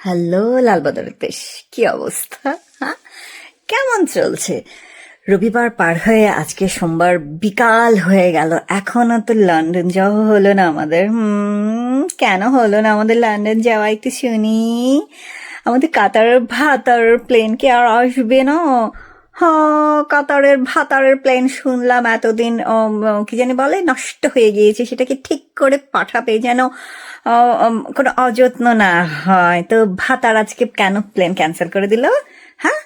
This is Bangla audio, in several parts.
হ্যালো লালবাদার পেশ কি অবস্থা? হ্যাঁ? কেমন চলছে? রবিবার পার হয়ে আজকে সোমবার বিকাল হয়ে গেল। এখনও তো লন্ডন যাওয়া হলো না আমাদের। কেন হলো না আমাদের লন্ডন যাওয়া একটু শুনি। আমাদের কাতার ভাতার প্লেন কি আর আসবে না? কাতারের ভাতারের প্লেন শুনলাম এতদিন কি জানি বলে, নষ্ট হয়ে গিয়েছে, সেটাকে ঠিক করে পাঠাবে যেন কোনো অযত্ন না হয়। তো ভাতার আজকে কেন প্লেন ক্যান্সেল করে দিল? হ্যাঁ?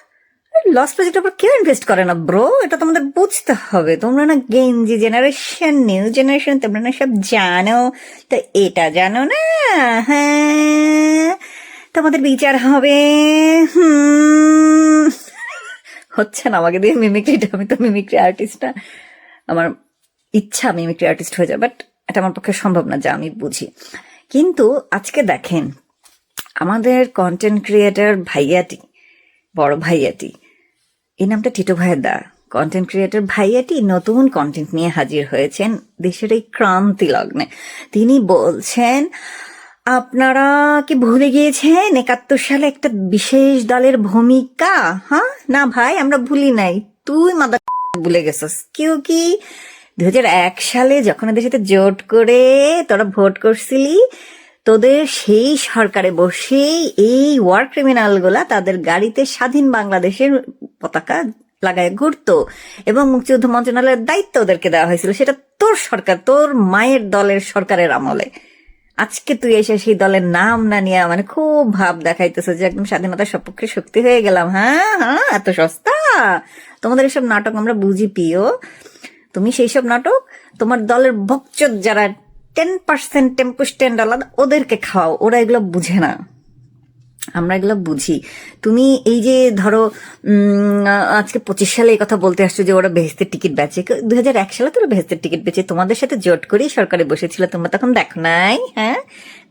লস প্রজেক্টের উপর কেউ ইনভেস্ট করে না ব্রো এটা তোমাদের বুঝতে হবে। তোমরা না গেঞ্জি জেনারেশন নিউ জেনারেশন তোমরা না সব জানো। তো এটা জানো না হ্যাঁ? তোমাদের বিচার হবে, হুম? হচ্ছে না, আমাকে দিয়ে মিমিক্রিটা আমি তো মিমিক্রি আর্টিস্ট না। আমার ইচ্ছা মিমিক্রি আর্টিস্ট হয়ে যায় বাট এটা আমার পক্ষে সম্ভব না যা আমি বুঝি। কিন্তু আজকে দেখেন, আমাদের কন্টেন্ট ক্রিয়েটার ভাইয়াটি, বড় ভাইয়াটি, এই নামটা টিটো ভাইয়ের দা কন্টেন্ট ক্রিয়েটর ভাইয়াটি নতুন কন্টেন্ট নিয়ে হাজির হয়েছেন দেশের এই ক্রান্তি লগ্নে। তিনি বলছেন আপনারা কি ভুলে গিয়েছেন একাত্তর সালে একটা বিশেষ দলের ভূমিকা? হ্যাঁ? না ভাই, আমরা ভুলি নাই। তুই মাদা ভুলে গেছিস। কেউ কি হাজার এক সালে যখন ওদের সাথে জোট করে তোরা ভোট করছিলি, তোদের সেই সরকারে বসে এই ওয়ার ক্রিমিনালগুলা তাদের গাড়িতে স্বাধীন বাংলাদেশের পতাকা লাগায় ঘুরত এবং মুক্তিযুদ্ধ মন্ত্রণালয়ের দায়িত্ব ওদেরকে দেওয়া হয়েছিল। সেটা তোর সরকার, তোর মায়ের দলের সরকারের আমলে। আজকে তুই এসে সেই দলের নাম না নিয়ে মানে খুব ভাব দেখাইতেছে যে একদম স্বাধীনতার সপক্ষে শক্তি হয়ে গেলাম। হ্যাঁ হ্যাঁ এত সস্তা। তোমাদের এসব নাটক আমরা বুঝি পিও তুমি সেই সব নাটক, তোমার দলের ভক্ত যারা টেন পার্সেন্ট টেম্পো স্ট্যান্ড আলাদা, ওদেরকে খাও ওরা এগুলো বুঝে না। আমরা এগুলো বুঝি। তুমি এই যে ধরো আজকে পঁচিশ সালে এই কথা বলতে আসছো যে ওরা বেহেস্তের টিকিট বেচে। দুই হাজার এক সালে তোরা বেহেস্তের টিকিট বেচে। তোমাদের সাথে জোট করেই সরকারে বসেছিল। তোমরা তখন দেখো নাই হ্যাঁ?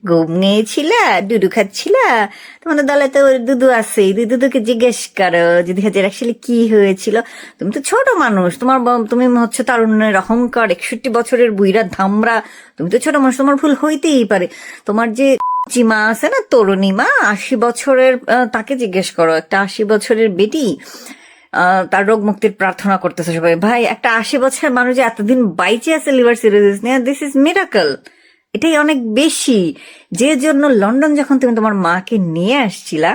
ঘুম নিয়েছিলা, ডুডু খাচ্ছিলা। তোমাদের দলে তো দুদু আছে দুদুকে জিজ্ঞেস করো যে দুই হাজার এক সালে কি হয়েছিল। তুমি তো ছোট মানুষ। তোমার তুমি হচ্ছে তারুণ্যের অহংকার, একষট্টি বছরের বুইরা ধামরা। তুমি তো ছোট মানুষ। তোমার ভুল হইতেই পারে। তোমার যে চিমা আছে না, তরুণী মা, আশি বছরের তাকে জিজ্ঞেস করো। একটা আশি বছরের বেটি তার রোগ মুক্তির প্রার্থনা করতেছে সবাই। ভাই, একটা আশি বছরের মানুষ যে এতদিন বাইচে আছে লিভার সিরোসিস নিয়ে দিস ইজ মিরাকল এটাই অনেক বেশি। যে জন্য লন্ডন যখন তুমি তোমার মাকে নিয়ে আসছিলা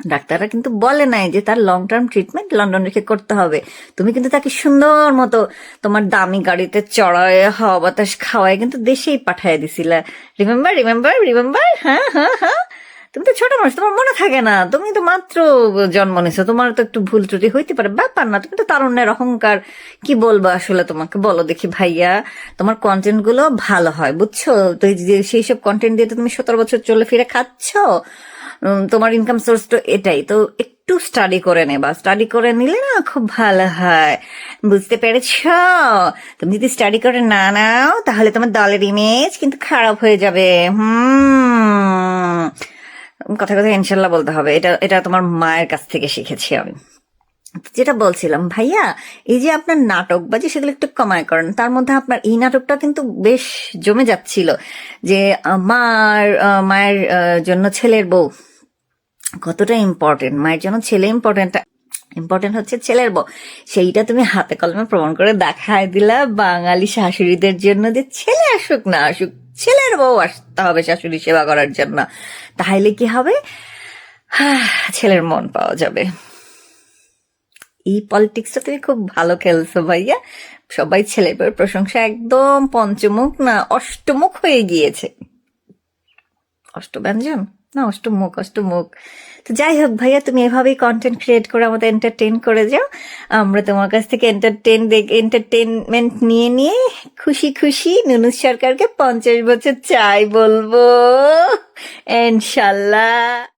ডাক্তাররা কিন্তু বলে নাই যে তার লং টার্ম ট্রিটমেন্ট লন্ডন রেখে করতে হবে। তুমি কিন্তু তাকে সুন্দর মতো তোমার দামি গাড়িতে চড়ায়, হাওয়া বাতাস খাওয়ায় কিন্তু দেশেই পাঠায় দিছিলা। রিমেম্বার রিমেম্বার রিমেম্বার হ্যাঁ হ্যাঁ হ্যাঁ। তুমি তো ছোট মানুষ, তোমার মনে থাকে না। তুমি তো মাত্র জন্ম নিছো, তোমার তো একটু ভুল ত্রুটি হইতে পারে। ব্যাপার না, তুমি তো তার তারুণ্যের অহংকার। কি বলব আসলে তোমাকে? বলো দেখি ভাইয়া, তোমার কন্টেন্টগুলো ভালো হয়, বুঝছ? তো সেই সব কন্টেন্ট দিয়ে তো তুমি সতেরো বছর চলে ফিরে খাচ্ছ। তোমার ইনকাম সোর্স তো এটাই। তো একটু স্টাডি করে নেবা। স্টাডি করে নিলে না খুব ভালো হয়। বুঝতে পেরেছ? তুমি যদি স্টাডি করে না নাও, তাহলে তোমার দলের ইমেজ কিন্তু খারাপ হয়ে যাবে। হুম। কথা কথা ইনশাল্লাহ বলতে হবে। এটা এটা তোমার মায়ের কাছ থেকে শিখেছি আমি। যেটা বলছিলাম, ভাইয়া, এই যে আপনার নাটক বা যে সেগুলো একটু কমায় করেন, তার মধ্যে আপনার এই নাটকটা কিন্তু বেশ জমে যাচ্ছিল যে মার মায়ের জন্য ছেলের বউ। কতটা ইম্পর্টেন্ট মায়ের জন্য ছেলে ইম্পর্টেন্ট ইম্পর্টেন্ট হচ্ছে ছেলের বউ। সেইটা তুমি হাতে কলমে প্রমাণ করে দেখায় দিলা, বাঙালি শাশুড়িদের জন্য যে ছেলে আসুক না আসুক, ছেলের বউ আসতে হবে শাশুড়ি সেবা করার জন্য। তাহলে কি হবে? ছেলের মন পাওয়া যাবে। এই পলিটিক্সটা তুমি খুব ভালো খেলছো ভাইয়া। সবাই বউয়ের প্রশংসা একদম পঞ্চমুখ না অষ্টমুখ হয়ে গিয়েছে। অষ্টব্যঞ্জন? না, অষ্টমুখ অষ্টমুখ। তো যাই হোক ভাইয়া, তুমি এভাবেই কন্টেন্ট ক্রিয়েট করে আমাদের এন্টারটেন করে যাও। আমরা তোমার কাছ থেকে এন্টারটেন এন্টারটেনমেন্ট নিয়ে নিয়ে খুশি খুশি নুনু সরকারকে পঞ্চাশ বছর চাই বলব। ইনশাল্লাহ।